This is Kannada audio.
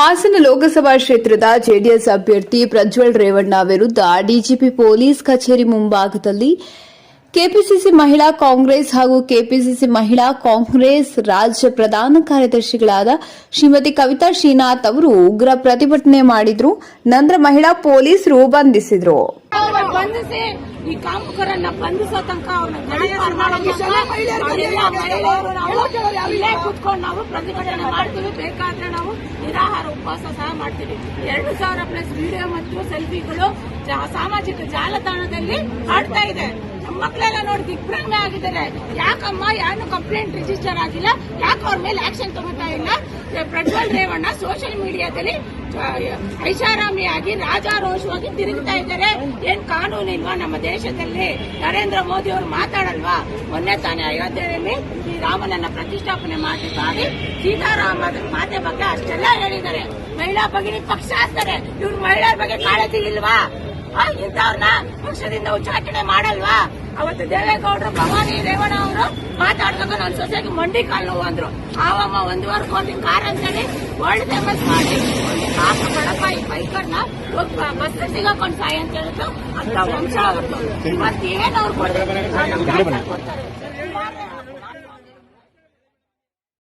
ಹಾಸನ ಲೋಕಸಭಾ ಕ್ಷೇತ್ರದ ಜೆಡಿಎಸ್ ಅಭ್ಯರ್ಥಿ ಪ್ರಜ್ವಲ್ ರೇವಣ್ಣ ವಿರುದ್ಧ ಡಿಜಿಪಿ ಪೊಲೀಸ್ ಕಚೇರಿ ಮುಂಭಾಗದಲ್ಲಿ ಕೆಪಿಸಿಸಿ ಮಹಿಳಾ ಕಾಂಗ್ರೆಸ್ ಹಾಗೂ ಕೆಪಿಸಿಸಿ ಮಹಿಳಾ ಕಾಂಗ್ರೆಸ್ ರಾಜ್ಯ ಪ್ರಧಾನ ಕಾರ್ಯದರ್ಶಿಗಳಾದ ಶ್ರೀಮತಿ ಕವಿತಾ ಶ್ರೀನಾಥ್ ಅವರು ಉಗ್ರ ಪ್ರತಿಭಟನೆ ಮಾಡಿದ್ರು, ನಂತರ ಮಹಿಳಾ ಪೊಲೀಸರು ಬಂಧಿಸಿದ್ರು. ಬಂಧಿಸಿ ಈ ಕಾಮುಕರನ್ನ ಬಂಧಿಸೋ ತನಕ ಅವ್ರನ್ನ ಇಲ್ಲೇ. ಕೂತ್ಕೊಂಡು ನಾವು ಪ್ರತಿಭಟನೆ ಮಾಡ್ತೀವಿ. ಬೇಕಾದ್ರೆ ನಾವು ನಿರಾಹಾರ ಉಪವಾಸ ಸಹ ಮಾಡ್ತೀವಿ. ಎರಡು ಸಾವಿರ ಪ್ಲಸ್ ವಿಡಿಯೋ ಮತ್ತು ಸೆಲ್ಫಿಗಳು ಸಾಮಾಜಿಕ ಜಾಲತಾಣದಲ್ಲಿ ಆಡ್ತಾ ಇದೆ. ಮಕ್ಕಳೆಲ್ಲ ನೋಡಿ ದಿಗ್ಭ್ರಮೆ ಆಗಿದ್ದಾರೆ. ಯಾಕಮ್ಮ ಯಾರು ಕಂಪ್ಲೇಂಟ್ ರಿಜಿಸ್ಟರ್ ಆಗಿಲ್ಲ. ಯಾಕೆ ಅವ್ರ ಮೇಲೆ ಆಕ್ಷನ್ ತಗೋತಾ ಪ್ರಜ್ವಲ್ ರೇವಣ್ಣ ಸೋಷಿಯಲ್ ಮೀಡಿಯಾದಲ್ಲಿ ಐಷಾರಾಮಿಯಾಗಿ ರಾಜಾರೋಷವಾಗಿ ತಿರುಗ್ತಾ ಇದ್ದಾರೆ. ಏನ್ ಕಾನೂನು ಇಲ್ವಾ ನಮ್ಮ ದೇಶದಲ್ಲಿ? ನರೇಂದ್ರ ಮೋದಿ ಅವರು ಮಾತಾಡಲ್ವಾ? ಮೊನ್ನೆ ತಾನೇ ಅಯೋಧ್ಯೆಯಲ್ಲಿ ಈ ರಾಮನನ್ನ ಪ್ರತಿಷ್ಠಾಪನೆ ಮಾಡಿದ್ದಾರೆ. ಮಾಡಿ ಸೀತಾರಾಮ ಮಾತೆ ಬಗ್ಗೆ ಅಷ್ಟೆಲ್ಲ ಹೇಳಿದ್ದಾರೆ. ಮಹಿಳಾ ಬಗ್ಗೆ ಪಕ್ಷ ಅಂತಾರೆ. ಇವ್ರು ಮಹಿಳೆಯರ ಬಗ್ಗೆ ಕಾಳಜಿ ಇಲ್ವಾ? ಇಂಥವ್ರನ್ನ ಪಕ್ಷದಿಂದ ಉಚ್ಚಾಟನೆ ಮಾಡಲ್ವಾ? ಅವತ್ತು ದೇವೇಗೌಡರು ಭವಾನಿ ರೇವಣ್ಣ ಅವರು ಮಾತಾಡ್ಕೊಂಡು ನನ್ನ ಸೊಸೆಗೆ ಮಂಡಿ ಕಾಲು ನೋವು ಅಂದ್ರು. ಆವಮ್ಮ ಒಂದು ವರ್ಗ ಒಂದು ಕಾರ್ ಅಂತೇಳಿ ವರ್ಲ್ಡ್ ಫೇಮಸ್ ಮಾಡಿ. ಕಾಸು ಬಡಪ ಈ ಬೈಕರ್ನ ಬಸ್ ಸಿಗಾಕೊಂಡು ಸಾಯಿ ಅಂತ ಹೇಳಿದ್ರು. ಅಂತ ವಂಶ ಅವ್ರದ್ದು ಮತ್ತೇನು ಅವ್ರು ಕೊಡ್ತಾರೆ?